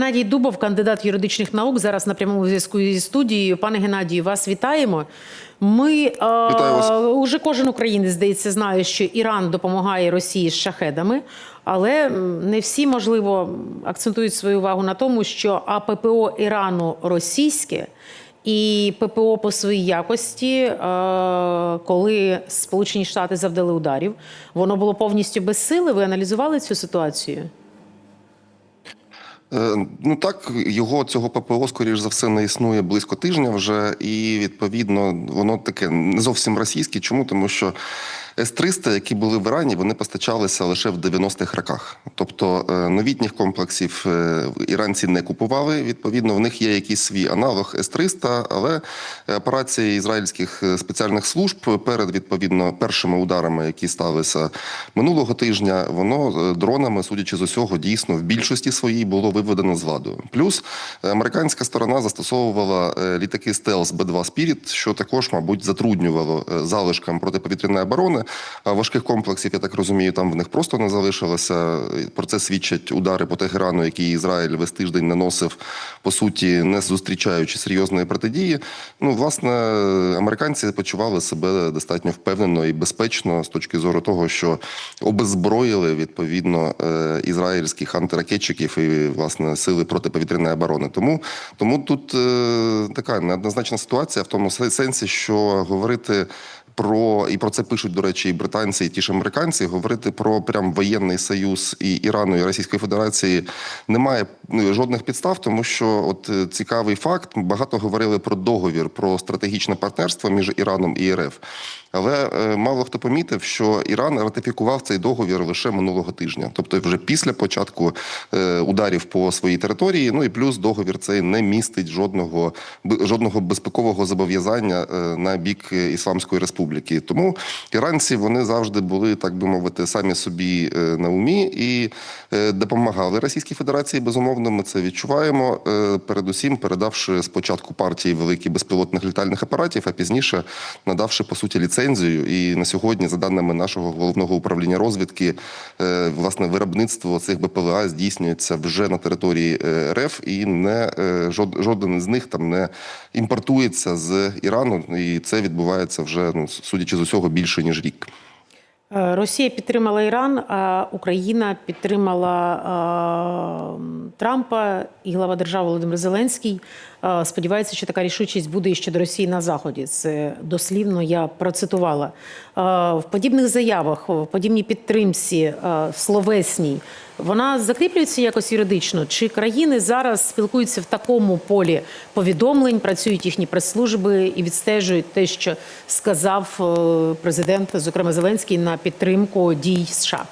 Геннадій Дубов, кандидат юридичних наук, зараз на прямому зв'язку зі студією. Пане Геннадію, вас вітаємо. Ми е, вас. уже кожен українець здається знає, що Іран допомагає Росії з шахедами, але не всі можливо акцентують свою увагу на тому, що АППО Ірану російське. І ППО по своїй якості, е, коли Сполучені Штати завдали ударів, воно було повністю без сили. Ви аналізували цю ситуацію? Е, Ну так, його цього ППО, скоріш за все, не існує близько тижня вже, і відповідно воно таке не зовсім російське. Чому? Тому що С-300, які були в Ірані, вони постачалися лише в 90-х роках. Тобто е, новітніх комплексів е, іранці не купували. Відповідно, в них є якийсь свій аналог С-300, але операції ізраїльських е, спеціальних служб перед відповідно першими ударами, які сталися минулого тижня, воно е, дронами, судячи з усього, дійсно в більшості своїй було виведено з ладу. Плюс е, американська сторона застосовувала е, літаки стелс Б-2 Spirit, що також, мабуть, затруднювало е, залишкам протиповітряної оборони. Важких комплексів, я так розумію, там в них просто не залишилося. Про це свідчать удари по Тегерану, які Ізраїль весь тиждень наносив, по суті, не зустрічаючи серйозної протидії. Ну, власне, американці почували себе достатньо впевнено і безпечно з точки зору того, що обеззброїли відповідно е, ізраїльських антиракетчиків і власне сили протиповітряної оборони. Тому тому тут е, така неоднозначна ситуація в тому сенсі, що говорити. Про і про це пишуть, до речі, і британці, і ті ж американці. Говорити про прям воєнний союз і Ірану і Російської Федерації немає ну, жодних підстав, тому що от е, цікавий факт: багато говорили про договір про стратегічне партнерство між Іраном і РФ. Але е, мало хто помітив, що Іран ратифікував цей договір лише минулого тижня, тобто вже після початку е, ударів по своїй території. Ну і плюс договір цей не містить жодного жодного безпекового зобов'язання е, на бік Ісламської республіки. Тому іранці вони завжди були, так би мовити, самі собі на умі і допомагали Російській Федерації. Безумовно, ми це відчуваємо. Передусім, передавши спочатку партії великі безпілотних літальних апаратів, а пізніше надавши по суті ліцензію. І на сьогодні, за даними нашого головного управління розвідки, е, власне виробництво цих БПЛА здійснюється вже на території е, РФ, і не е, жод- жоден з них там не імпортується з Ірану, і це відбувається вже ну судячи з усього більше ніж рік. Е, Росія підтримала Іран, а Україна підтримала е, Трампа і глава держави Володимир Зеленський. е, сподівається, що така рішучість буде і щодо Росії на заході. Це дослівно я процитувала. В подібних заявах, в подібній підтримці словесній. Вона закріплюється якось юридично? Чи країни зараз спілкуються в такому полі повідомлень, працюють їхні прес-служби і відстежують те, що сказав е, президент, зокрема Зеленський, на підтримку дій США?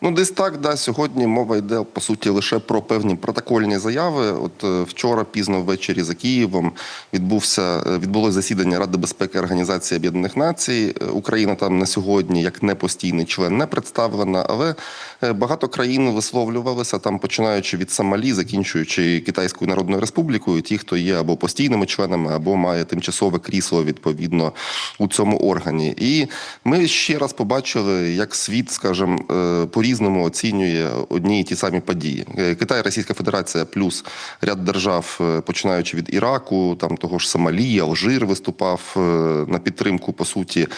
Ну, десь так, да. Сьогодні мова йде по суті лише про певні протокольні заяви. От е, вчора, пізно ввечері за Києвом, відбувся е, відбулось засідання Ради безпеки Організації Об'єднаних Націй. Е, Україна там на сьогодні, як непостійний член, не представлена, але багато країн висловлювалися там, починаючи від Сомалі, закінчуючи Китайською Народною Республікою, ті, хто є або постійними членами, або має тимчасове крісло відповідно у цьому органі. І ми ще раз побачили, як світ, скажімо, е, по-різному оцінює одні і ті самі події. Е, Китай, Російська Федерація, плюс ряд держав, е, починаючи від Іраку, там того ж Сомалі, Алжир виступав е, на підтримку по суті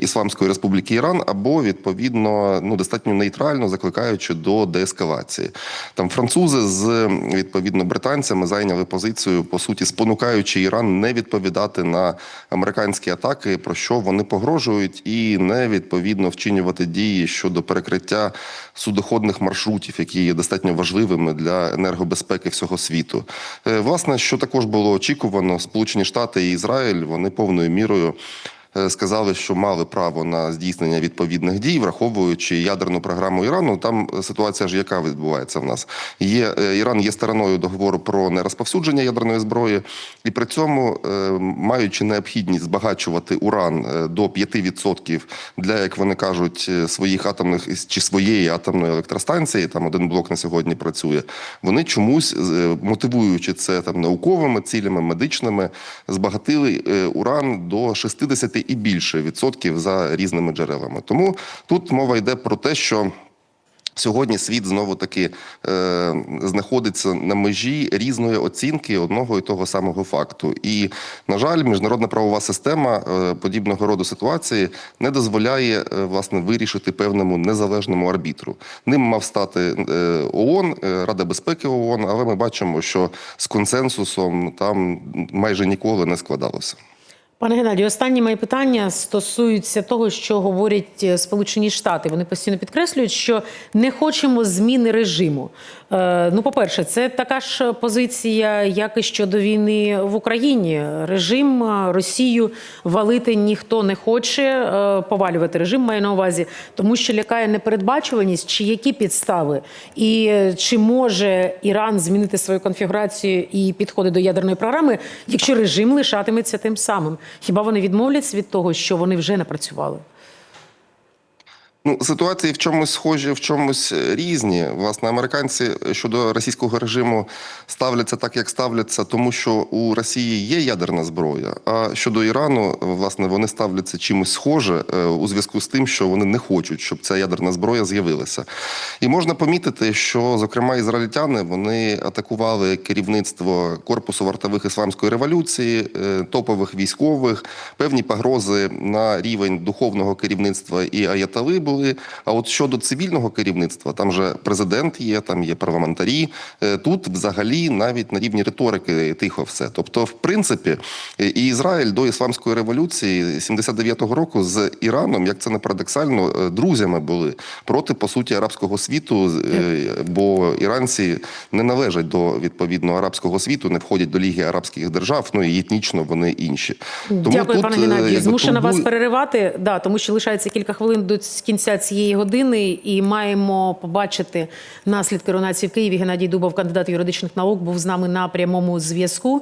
Ісламської Республіки Іран, або відповідно ну достатньо нейтрально закликаючи до деескалації. Там французи з відповідно британцями зайняли позицію, по суті, спонукаючи Іран не відповідати на американські атаки, про що вони погрожують, і не відповідно вчинювати дії щодо перекриття судоходних маршрутів, які є достатньо важливими для енергобезпеки всього світу. Е, Власне, що також було очікувано, Сполучені Штати і Ізраїль вони повною мірою. Е, Сказали, що мали право на здійснення відповідних дій, враховуючи ядерну програму Ірану. Там е, ситуація ж яка відбувається в нас. Є е, Іран є стороною договору про нерозповсюдження ядерної зброї, і при цьому, маючи необхідність збагачувати уран до 5% для, як вони кажуть, своїх атомних чи своєї атомної електростанції, там один блок на сьогодні працює. Вони чомусь мотивуючи це там науковими цілями, медичними, збагатили уран до 60 і більше відсотків за різними джерелами. Тому тут мова йде про те, що. Сьогодні світ знову таки е, знаходиться на межі різної оцінки одного і того самого факту. І, на жаль, міжнародна правова система е, подібного роду ситуації не дозволяє е, власне вирішити певному незалежному арбітру. Ним мав стати е, ООН, е, Рада безпеки ООН, але ми бачимо, що з консенсусом там майже ніколи не складалося. Пане Геннадію, останні мої питання стосуються того, що говорять е, Сполучені Штати. Вони постійно підкреслюють, що не хочемо зміни режиму. Е, ну, по-перше, це така ж позиція, як і щодо війни в Україні. Режим е, Росію валити ніхто не хоче, повалювати режим маю на увазі, тому що лякає непередбачуваність, чи які підстави, і чи може Іран змінити свою конфігурацію і підходи до ядерної програми, якщо режим лишатиметься тим самим. Хіба вони відмовляться від того, що вони вже напрацювали? Ну, ситуації в чомусь схожі, в чомусь е, різні. Власне, американці щодо російського режиму ставляться так, як ставляться, тому що у Росії є ядерна зброя. А щодо Ірану, власне, вони ставляться чимось схоже е, у зв'язку з тим, що вони не хочуть, щоб ця ядерна зброя з'явилася. І можна помітити, що, зокрема, ізраїльтяни вони атакували керівництво корпусу вартових ісламської революції, е, топових військових, певні погрози на рівень духовного керівництва і аятали були. А от щодо цивільного керівництва, там же президент є, там є парламентарі. Е, Тут взагалі навіть на рівні риторики тихо все. Тобто, в принципі, і Ізраїль до ісламської революції 79-го року з Іраном, як це не парадоксально, е, друзями були проти по суті арабського світу, е, бо іранці не належать до відповідно арабського світу, не входять до Ліги Арабських держав. Ну і етнічно вони інші. Дякую, тут, пане Геннадію. Змушена вас переривати, да, тому що лишається кілька хвилин до кінця цієї години, і маємо побачити наслідки коронації в Києві. Геннадій Дубов, кандидат юридичних наук, був з нами на прямому зв'язку.